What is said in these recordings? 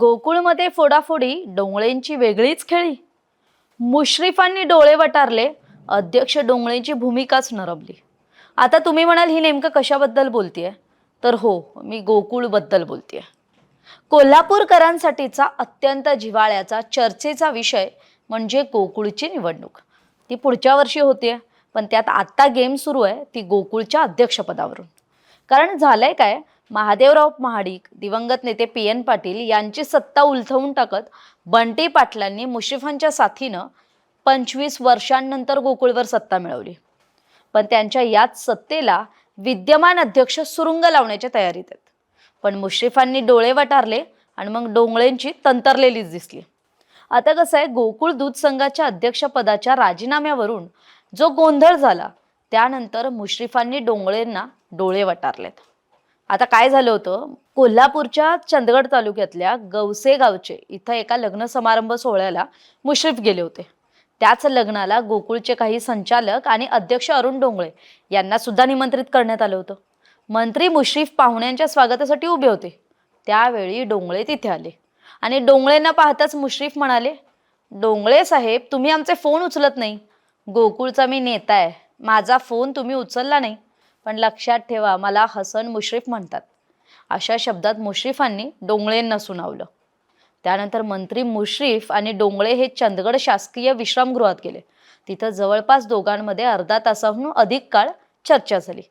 गोकुळमध्ये फोडाफोडी डोंगळेंची वेगळीच खेळी. मुश्रीफांनी डोळे वटारले अध्यक्ष डोंगळेंची भूमिकाच नरबली. आता तुम्ही म्हणाल ही नेमकं कशाबद्दल बोलतीये? तर हो मी गोकुळबद्दल बोलतीये. कोल्हापूरकरांसाठीचा अत्यंत जिव्हाळ्याचा चर्चेचा विषय म्हणजे गोकुळची निवडणूक. ती पुढच्या वर्षी होतीये पण त्यात आत्ता गेम सुरू आहे ती गोकुळच्या अध्यक्षपदावरून. कारण झालंय काय महादेवराव महाडिक दिवंगत नेते पी एन पाटील यांची सत्ता उलथवून टाकत बंटी पाटलांनी मुशिफांच्या साथीनं पंचवीस वर्षांनंतर गोकुळवर सत्ता मिळवली. पण त्यांच्या याच सत्तेला विद्यमान अध्यक्ष सुरुंग लावण्याच्या तयारीत आहेत. पण मुश्रीफांनी डोळे वटारले आणि मग डोंगळेंची तंतरलेलीच दिसली. आता कसं आहे गोकुळ दूध संघाच्या अध्यक्षपदाच्या राजीनाम्यावरून जो गोंधळ झाला त्यानंतर मुश्रीफांनी डोंगळेंना डोळे वटारलेत. आता काय झालं होतं? कोल्हापूरच्या चंदगड तालुक्यातल्या गवसे गावचे इथं एका लग्न समारंभ सोहळ्याला मुश्रीफ गेले होते. त्याच लग्नाला गोकुळचे काही संचालक आणि अध्यक्ष अरुण डोंगळे यांना सुद्धा निमंत्रित करण्यात आलं होतं. मंत्री मुश्रीफ पाहुण्यांच्या स्वागतासाठी उभे होते. त्यावेळी डोंगळे तिथे आले. आणि डोंगळेंना पाहताच मुश्रीफ म्हणाले डोंगळे साहेब तुम्ही आमचे फोन उचलत नाही. गोकुळचा मी नेता आहे. माझा फोन तुम्ही उचलला नाही. पण लक्षात ठेवा मला हसन मुश्रीफ म्हणतात. अशा शब्दात मुश्रीफांनी डोंगळेंना सुनावलं त्यानंतर मंत्री मुश्रीफ आणि डोंगळे हे चंदगड शासकीय विश्रामगृहात गेले. तिथं जवळपास दोघांमध्ये अर्धा तासाहून अधिक काळ चर्चा झाली.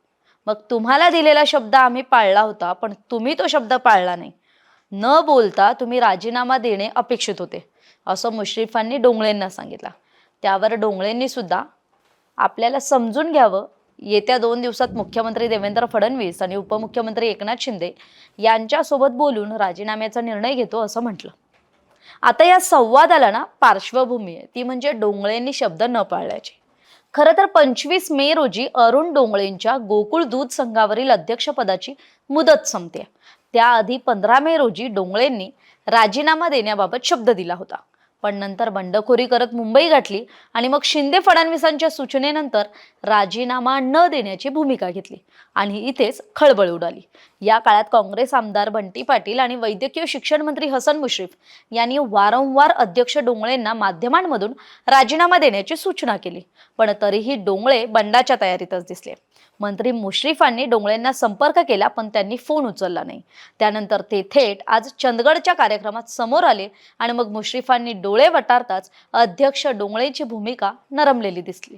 मग तुम्हाला दिलेला शब्द आम्ही पाळला होता पण तुम्ही तो शब्द पाळला नाही. न बोलता तुम्ही राजीनामा देणे अपेक्षित होते असं मुश्रीफांनी डोंगळेंना सांगितलं. त्यावर डोंगळेंनी सुद्धा आपल्याला समजून घ्यावं येत्या दोन दिवसात मुख्यमंत्री देवेंद्र फडणवीस आणि उपमुख्यमंत्री एकनाथ शिंदे यांच्यासोबत बोलून राजीनाम्याचा निर्णय घेतो असं म्हटलं. आता या संवादाला ना पार्श्वभूमी आहे. ती म्हणजे डोंगळेंनी शब्द न पाळल्याची. खरं तर पंचवीस मे रोजी अरुण डोंगळेंच्या गोकुळ दूध संघावरील अध्यक्षपदाची मुदत संपते. त्याआधी पंधरा मे रोजी डोंगळेंनी राजीनामा देण्याबाबत शब्द दिला होता. पण नंतर बंडखोरी करत मुंबई गाठली आणि मग शिंदे फडणवीसांच्या सूचनेनंतर राजीनामा न देण्याची भूमिका घेतली आणि इथेच खळबळ उडाली. या काळात काँग्रेस आमदार बंटी पाटील आणि वैद्यकीय शिक्षण मंत्री हसन मुश्रीफ यांनी वारंवार अध्यक्ष डोंगळेंना माध्यमांमधून राजीनामा देण्याची सूचना केली. पण तरीही डोंगळे बंडाच्या तयारीतच दिसले. मंत्री मुश्रीफांनी डोंगळेंना संपर्क केला पण त्यांनी फोन उचलला नाही. त्यानंतर ते थेट आज चंदगडच्या कार्यक्रमात समोर आले आणि मग मुश्रीफांनी डोळे वटारताच अध्यक्ष डोंगळेची भूमिका नरमलेली दिसली.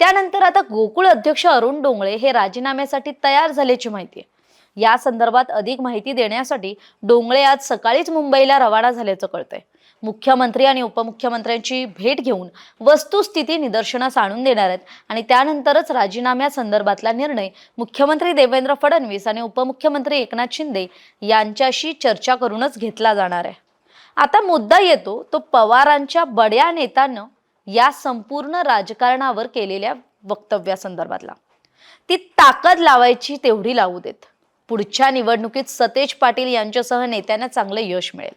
त्यानंतर आता गोकुळ अध्यक्ष अरुण डोंगळे हे राजीनाम्यासाठी तयार झाल्याची माहिती आहे. या संदर्भात अधिक माहिती देण्यासाठी डोंगळे आज सकाळीच मुंबईला रवाना झाल्याचं कळतंय. मुख्यमंत्री आणि उपमुख्यमंत्र्यांची भेट घेऊन वस्तुस्थिती निदर्शनास आणून देणार आहेत आणि त्यानंतरच राजीनाम्या संदर्भातला निर्णय मुख्यमंत्री देवेंद्र फडणवीस आणि उपमुख्यमंत्री एकनाथ शिंदे यांच्याशी चर्चा करूनच घेतला जाणार आहे. आता मुद्दा येतो तो पवारांच्या बड्या नेत्यानं या संपूर्ण राजकारणावर केलेल्या वक्तव्यासंदर्भातला. ती ताकद लावायची तेवढी लावू देत. पुढच्या निवडणुकीत सतेज पाटील यांच्यासह नेत्यांना चांगलं यश मिळेल.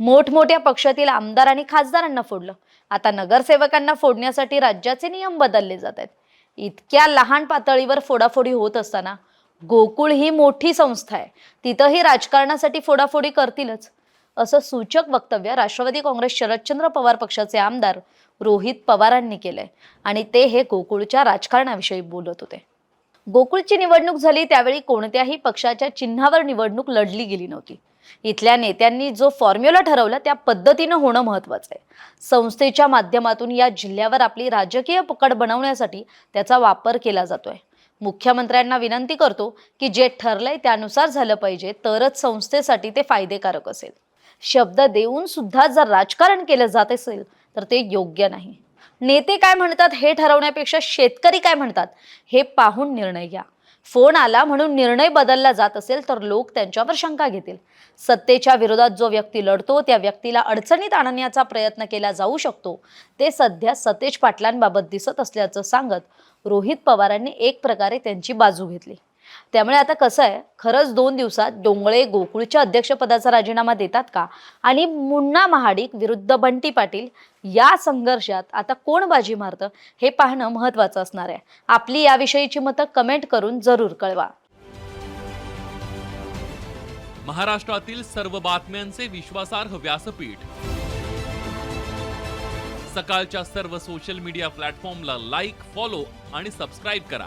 मोठमोठ्या पक्षातील आमदार आणि खासदारांना फोडलं. आता नगरसेवकांना फोडण्यासाठी राज्याचे नियम बदलले जात आहेत. इतक्या लहान पातळीवर फोडाफोडी होत असताना गोकुळ ही मोठी संस्था आहे. तिथंही राजकारणासाठी फोडाफोडी करतीलच. असं सूचक वक्तव्य राष्ट्रवादी काँग्रेस शरदचंद्र पवार पक्षाचे आमदार रोहित पवारांनी केलंय. आणि ते हे गोकुळच्या राजकारणाविषयी बोलत होते. गोकुळची निवडणूक झाली त्यावेळी कोणत्याही पक्षाच्या चिन्हावर निवडणूक लढली गेली नव्हती. इथल्या नेत्यांनी जो फॉर्म्युला ठरवला त्या पद्धतीनं होणं महत्वाचं आहे. संस्थेच्या माध्यमातून या जिल्ह्यावर आपली राजकीय पकड बनवण्यासाठी त्याचा वापर केला जातोय. मुख्यमंत्र्यांना विनंती करतो की जे ठरलंय त्यानुसार झालं पाहिजे तरच संस्थेसाठी ते फायदेकारक असेल. शब्द देऊन सुद्धा जर राजकारण केलं जात असेल तर ते योग्य नाही. नेते काय म्हणतात हे ठरवण्यापेक्षा शेतकरी काय म्हणतात हे पाहून निर्णय घ्या. फोन आला म्हणून निर्णय बदलला जात असेल तर लोक त्यांच्यावर शंका घेतील. सत्तेच्या विरोधात जो व्यक्ती लढतो त्या व्यक्तीला अडचणीत आणण्याचा प्रयत्न केला जाऊ शकतो. ते सध्या सतेज पाटलांबाबत दिसत असल्याचं सांगत रोहित पवारांनी एक प्रकारे त्यांची बाजू घेतली. त्यामुळे आता कसं आहे खरंच दोन दिवसात डोंगळे गोकुळच्या अध्यक्षपदाचा राजीनामा देतात का? आणि मुन्ना महाडिक विरुद्ध बंटी पाटील या संघर्षात आता कोण बाजी मारतं हे पाहणं महत्त्वाचं असणार आहे. आपली याविषयीची मतं कमेंट करून जरूर कळवा. महाराष्ट्रातील सर्व बातम्यांचे विश्वासार्ह व्यासपीठ. सकाळच्या सर्व सोशल मीडिया प्लॅटफॉर्मला लाईक फॉलो आणि सबस्क्राईब करा.